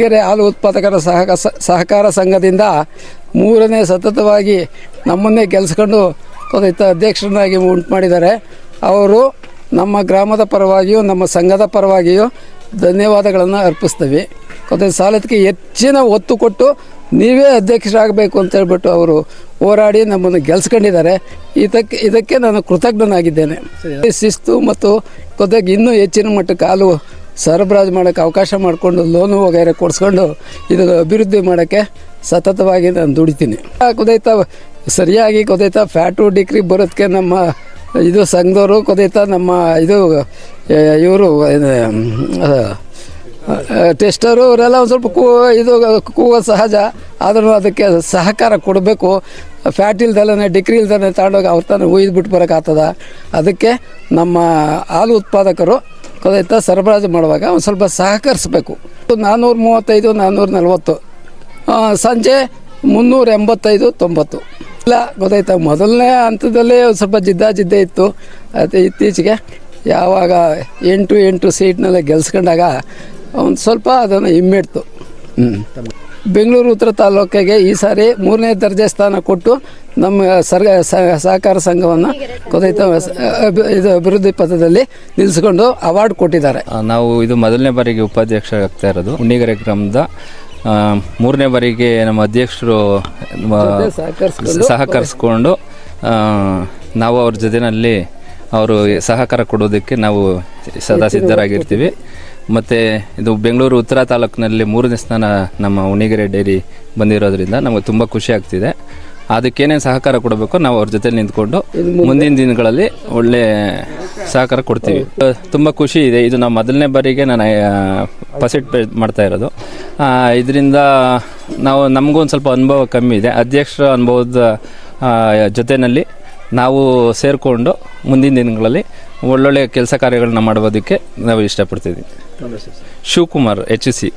ಕೆರೆ ಹಾಲು ಉತ್ಪಾದಕರ ಸಹಕ ಸಹಕಾರ ಸಂಘದಿಂದ ಮೂರನೇ ಸತತವಾಗಿ ನಮ್ಮನ್ನೇ ಗೆಲ್ಸ್ಕೊಂಡು ಅಧ್ಯಕ್ಷರನ್ನಾಗಿ ಉಂಟು ಮಾಡಿದ್ದಾರೆ. ಅವರು ನಮ್ಮ ಗ್ರಾಮದ ಪರವಾಗಿಯೂ ನಮ್ಮ ಸಂಘದ ಪರವಾಗಿಯೂ ಧನ್ಯವಾದಗಳನ್ನು ಅರ್ಪಿಸ್ತೀವಿ. ಕೊತ್ತ ಸಾಲದಕ್ಕೆ ಹೆಚ್ಚಿನ ಒತ್ತು ಕೊಟ್ಟು ನೀವೇ ಅಧ್ಯಕ್ಷರಾಗಬೇಕು ಅಂತ ಹೇಳ್ಬಿಟ್ಟು ಅವರು ಹೋರಾಡಿ ನಮ್ಮನ್ನು ಗೆಲ್ಸ್ಕೊಂಡಿದ್ದಾರೆ. ಇದಕ್ಕೆ ಇದಕ್ಕೆ ನಾನು ಕೃತಜ್ಞನಾಗಿದ್ದೇನೆ. ಶಿಸ್ತು ಮತ್ತು ಕೊದಾಗ ಇನ್ನೂ ಹೆಚ್ಚಿನ ಮಟ್ಟಕ್ಕೆ ಹಾಲು ಸರಬರಾಜು ಮಾಡೋಕ್ಕೆ ಅವಕಾಶ ಮಾಡಿಕೊಂಡು ಲೋನು ವಗೈರೆ ಕೊಡಿಸ್ಕೊಂಡು ಇದು ಅಭಿವೃದ್ಧಿ ಮಾಡೋಕ್ಕೆ ಸತತವಾಗಿ ನಾನು ದುಡಿತೀನಿ. ಕೊದೈತಾ ಸರಿಯಾಗಿ ಕೊದೈತ ಫ್ಯಾಟು ಡಿಗ್ರಿ ಬರೋದಕ್ಕೆ ನಮ್ಮ ಇದು ಸಂಘದವರು ಕೊದೈತ ನಮ್ಮ ಇದು ಇವರು ಟೆಸ್ಟರು ಅವರೆಲ್ಲ ಒಂದು ಸ್ವಲ್ಪ ಕೂ ಇದು ಕೂವ ಸಹಜ. ಆದ್ರೂ ಅದಕ್ಕೆ ಸಹಕಾರ ಕೊಡಬೇಕು. ಫ್ಯಾಟ್ ಇಲ್ದಲ್ಲೇ ಡಿಗ್ರಿ ಇಲ್ದಲೇ ತಗೊಂಡೋಗಿ ಅವ್ರ ತಾನು ಬಿಟ್ಟು ಬರೋಕ್ಕಾಗ್ತದ ಅದಕ್ಕೆ ನಮ್ಮ ಹಾಲು ಉತ್ಪಾದಕರು ಗೊತ್ತಾಯ್ತಾ ಸರಬರಾಜು ಮಾಡುವಾಗ ಒಂದು ಸ್ವಲ್ಪ ಸಹಕರಿಸಬೇಕು. ನಾನ್ನೂರ ಮೂವತ್ತೈದು ನಾನ್ನೂರ ನಲ್ವತ್ತು. ಸಂಜೆ ಮುನ್ನೂರ ಎಂಬತ್ತೈದು, ತೊಂಬತ್ತು. ಇಲ್ಲ, ಗೊತ್ತಾಯ್ತಾ. ಮೊದಲನೇ ಹಂತದಲ್ಲೇ ಒಂದು ಸ್ವಲ್ಪ ಜಿದ್ದಾ ಜಿದ್ದೆ ಇತ್ತು. ಅದು ಇತ್ತೀಚೆಗೆ ಯಾವಾಗ ಎಂಟು ಎಂಟು ಸೀಟ್ನೆಲ್ಲ ಗೆಲ್ಸ್ಕೊಂಡಾಗ ಒಂದು ಸ್ವಲ್ಪ ಅದನ್ನು ಹಿಮ್ಮೆಟ್ತು ಬೆಂಗಳೂರು ಉತ್ತರ ತಾಲೂಕಿಗೆ ಈ ಸಾರಿ ಮೂರನೇ ದರ್ಜೆ ಸ್ಥಾನ ಕೊಟ್ಟು ನಮ್ಮ ಸರ್ಗ ಸಹಕಾರ ಸಂಘವನ್ನು ಕೊದೈತ ಇದು ಅಭಿವೃದ್ಧಿ ಪಥದಲ್ಲಿ ನಿಲ್ಲಿಸ್ಕೊಂಡು ಅವಾರ್ಡ್ ಕೊಟ್ಟಿದ್ದಾರೆ. ನಾವು ಇದು ಮೊದಲನೇ ಬಾರಿಗೆ ಉಪಾಧ್ಯಕ್ಷ ಆಗ್ತಾ ಇರೋದು. ಹುಣ್ಣಿಗರೆ ಗ್ರಾಮದ ಮೂರನೇ ಬಾರಿಗೆ ನಮ್ಮ ಅಧ್ಯಕ್ಷರು ಸಹಕರಿಸ್ಕೊಂಡು ನಾವು ಅವ್ರ ಜೊತೆಯಲ್ಲಿ ಅವರು ಸಹಕಾರ ಕೊಡೋದಕ್ಕೆ ನಾವು ಸದಾ ಸಿದ್ಧರಾಗಿರ್ತೀವಿ. ಮತ್ತು ಇದು ಬೆಂಗಳೂರು ಉತ್ತರ ತಾಲೂಕಿನಲ್ಲಿ ಮೂರನೇ ಸ್ಥಾನ ನಮ್ಮ ಉಣಿಗೆರೆ ಡೈರಿ ಬಂದಿರೋದ್ರಿಂದ ನಮಗೆ ತುಂಬ ಖುಷಿ ಆಗ್ತಿದೆ. ಅದಕ್ಕೇನೇನು ಸಹಕಾರ ಕೊಡಬೇಕು ನಾವು ಅವ್ರ ಜೊತೆ ನಿಂತ್ಕೊಂಡು ಮುಂದಿನ ದಿನಗಳಲ್ಲಿ ಒಳ್ಳೆ ಸಹಕಾರ ಕೊಡ್ತೀವಿ. ತುಂಬ ಖುಷಿ ಇದೆ. ಇದು ನಾವು ಮೊದಲನೇ ಬಾರಿಗೆ ನಾನು ಪಸಿಟ್ ಮಾಡ್ತಾ ಇರೋದು. ಇದರಿಂದ ನಾವು ನಮಗೂ ಒಂದು ಸ್ವಲ್ಪ ಅನುಭವ ಕಮ್ಮಿ ಇದೆ. ಅಧ್ಯಕ್ಷರ ಅನುಭವದ ಜೊತೆಯಲ್ಲಿ ನಾವು ಸೇರಿಕೊಂಡು ಮುಂದಿನ ದಿನಗಳಲ್ಲಿ ಒಳ್ಳೊಳ್ಳೆ ಕೆಲಸ ಕಾರ್ಯಗಳನ್ನ ಮಾಡೋದಕ್ಕೆ ನಾವು ಇಷ್ಟಪಡ್ತಿದ್ದೀವಿ ಶಿವಕುಮಾರ್ ಎಚ್ ಸಿ